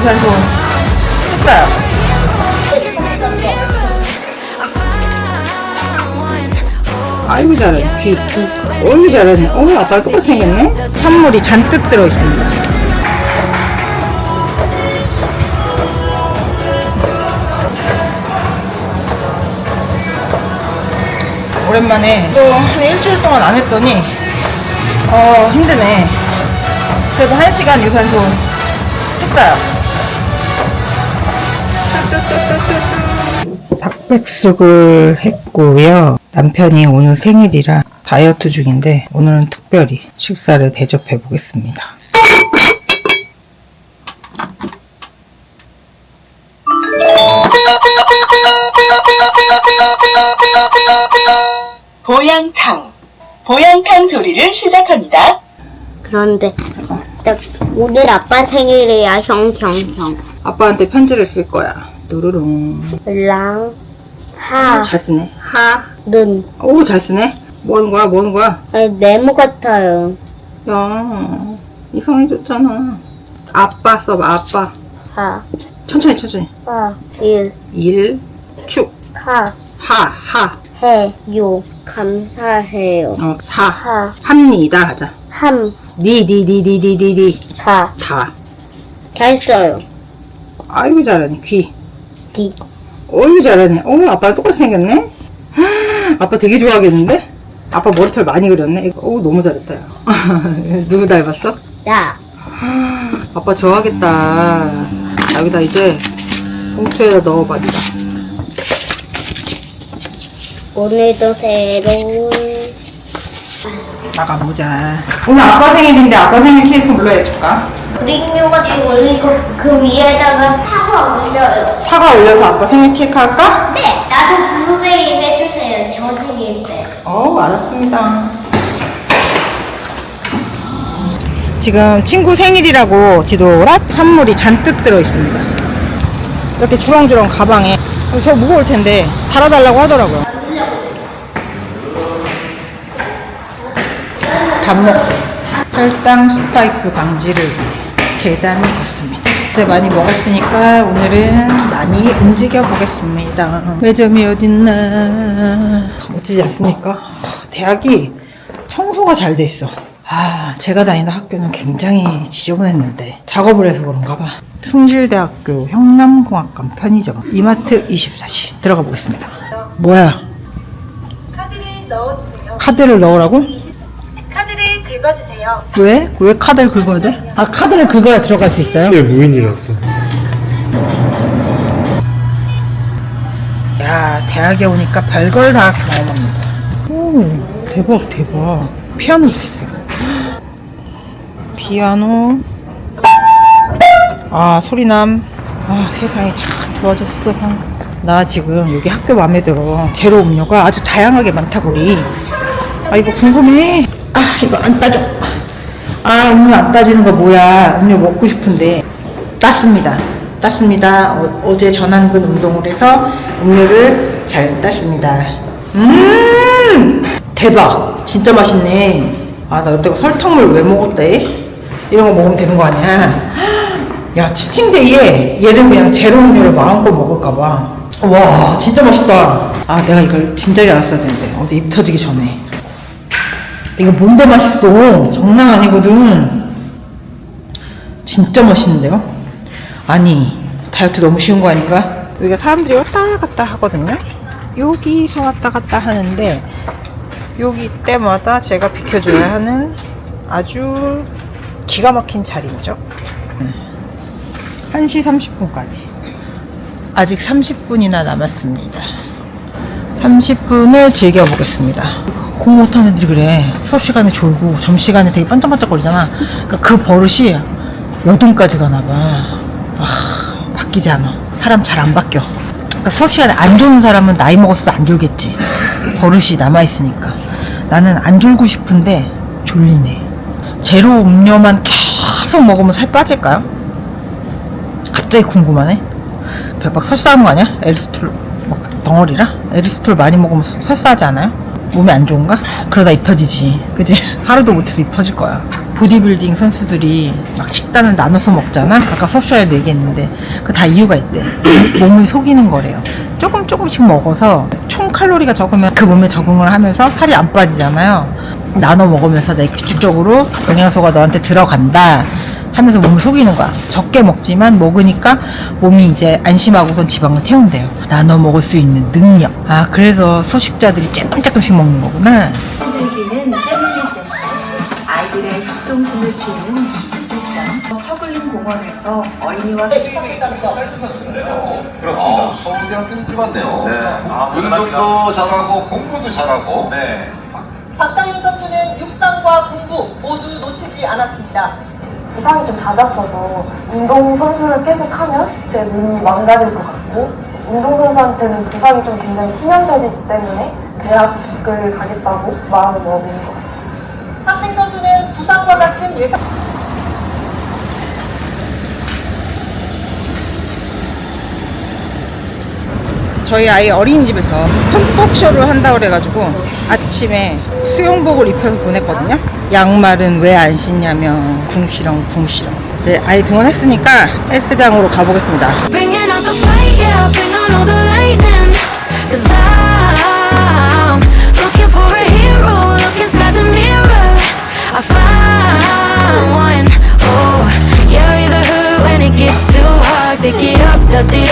유산소 했어요. 아이고 잘하네. 귀, 귀. 어이구 잘하네. 어머 아빠랑 똑같이 생겼네. 선물이 잔뜩 들어있습니다. 오랜만에 또 한 일주일 동안 안 했더니 어 힘드네. 그래도 한 시간 유산소 했어요. 닭백숙을 했고요. 남편이 오늘 생일이라 다이어트 중인데 오늘은 특별히 식사를 대접해 보겠습니다. 보양탕. 보양탕 조리를 시작합니다. 그런데 나 오늘 아빠 생일이야 형형형 아빠한테 편지를 쓸 거야. 누르릉. 랑, 하, 잘 쓰네. 하. 는 오, 잘 쓰네. 뭐 하는 거야? 뭐 하는 거야? 아니, 네모 같아요 야, 이상해졌잖아. 아빠 써봐, 아빠. 하, 천천히, 천천히. 하, 일, 일, 축, 하, 하, 하, 해, 요 감사해요 어, 사. 하, 합니다, 하자. 함, 니, 니, 니, 니, 니, 니, 니. 사 다. 잘했어요 아이고, 잘하네. 귀. 디 어이구, 잘하네. 어, 아빠랑 똑같이 생겼네? 아빠 되게 좋아하겠는데? 아빠 머리털 많이 그렸네? 이거, 어 너무 잘했다, 야. 누구 닮았어? 나 아빠 좋아하겠다. 여기다 이제 봉투에다 넣어봐, 니가. 오늘도 새로운 나가보자. 오늘 아빠 생일인데 아빠 생일 케이크 뭘로 해줄까? 같은 거 올리고 그 위에다가 사과 올려요 사과 올려서 아빠 생일 케이크 할까? 네 나도 블루베리 해주세요 저 생일 때 어, 알았습니다. 지금 친구 생일이라고 디도라 선물이 잔뜩 들어있습니다. 이렇게 주렁주렁 가방에 어, 저 무거울 텐데 달아달라고 하더라고요. 밥 먹고 혈당 스파이크 방지를 위해 계단을 걷습니다. 이제 많이 먹었으니까 오늘은 많이 움직여 보겠습니다. 매점이 어딨나 멋지지 않습니까? 대학이 청소가 잘 돼 있어. 아, 제가 다니는 학교는 굉장히 지저분했는데 작업을 해서 그런가 봐. 숭실대학교 형남공학관 편의점 이마트 24시 들어가 보겠습니다. 뭐야? 카드를 넣어주세요. 카드를 넣으라고? 긁어주세요. 왜? 왜 카드를 긁어야 돼? 아, 카드를 긁어야 들어갈 수 있어요? 네, 무인이라서. 야, 대학에 오니까 별걸 다 경험합니다. 오, 대박, 대박. 피아노도 있어. 피아노. 아, 소리남. 아, 세상이 참 좋아졌어. 나 지금 여기 학교 마음에 들어. 제로 음료가 아주 다양하게 많다, 우리. 아, 이거 궁금해. 아, 이거 안 따져. 아, 음료 안 따지는 거 뭐야. 음료 먹고 싶은데. 땄습니다. 땄습니다. 어, 제 전완근 운동을 해서 음료를 잘 땄습니다. 음! 대박! 진짜 맛있네. 아, 나 여태가 설탕물 왜 먹었대? 이런 거 먹으면 되는 거 아니야? 야, 치팅데이에 얘를 그냥 제로 음료를 마음껏 먹을까봐. 와, 진짜 맛있다. 아, 내가 이걸 진작에 알았어야 되는데. 어제 입 터지기 전에. 이거 뭔데 맛있어. 장난 아니거든. 진짜 맛있는데요? 아니, 다이어트 너무 쉬운 거 아닌가? 여기가 사람들이 왔다 갔다 하거든요? 여기서 왔다 갔다 하는데, 여기 때마다 제가 비켜줘야 하는 아주 기가 막힌 자리죠. 음. 1시 30분까지. 아직 30분이나 남았습니다. 30분을 즐겨보겠습니다. 공부 못하는 애들이 그래. 수업 시간에 졸고 점 시간에 되게 반짝반짝 거리잖아. 그러니까 그 버릇이 여든까지 가나 봐. 아, 바뀌지 않아. 사람 잘 안 바뀌어. 그러니까 수업 시간에 안 졸는 사람은 나이 먹었어도 안 졸겠지. 버릇이 남아있으니까. 나는 안 졸고 싶은데 졸리네. 제로 음료만 계속 먹으면 살 빠질까요? 갑자기 궁금하네. 배박 설사하는 거 아니야? 막 덩어리라? 에리스톨 많이 먹으면 설사하지 않아요? 몸에 안 좋은가? 그러다 입 터지지. 그지? 하루도 못해서 입 터질 거야. 보디빌딩 선수들이 막 식단을 나눠서 먹잖아. 아까 수업 시간에도 얘기했는데 그 다 이유가 있대. 몸을 속이는 거래요. 조금 조금씩 먹어서 총 칼로리가 적으면 그 몸에 적응을 하면서 살이 안 빠지잖아요. 나눠 먹으면서 내 규칙적으로 영양소가 너한테 들어간다. 하면서 몸을 속이는 거야. 적게 먹지만 먹으니까 몸이 이제 안심하고선 지방을 태운대요. 나눠 먹을 수 있는 능력. 아, 그래서 소식자들이 조금조금씩 먹는 거구나. 즐기는 패밀리 세션, 아이들의 협동심을 키우는 키즈 세션, 서글림 공원에서 어린이와 그렇습니다. 서울대학교는 꿀같네요. 운동도 잘하고 공부도 잘하고. 네. 박다윤 선수는 육상과 공부 모두 놓치지 않았습니다. 부상이 좀 잦았어서 운동선수를 계속 하면 제 몸이 망가질 것 같고 운동선수한테는 부상이 좀 굉장히 치명적이기 때문에 대학을 가겠다고 마음을 먹은 것 같아요. 학생 선수는 부상과 같은 예상 저희 아이 어린이집에서 흠뻑쇼를 한다고 그래가지고 아침에 수영복을 입혀서 보냈거든요. 양말은 왜 안 신냐면 궁시렁 궁시렁. 이제 아이 등원했으니까 헬스장으로 가보겠습니다. Oh, dust it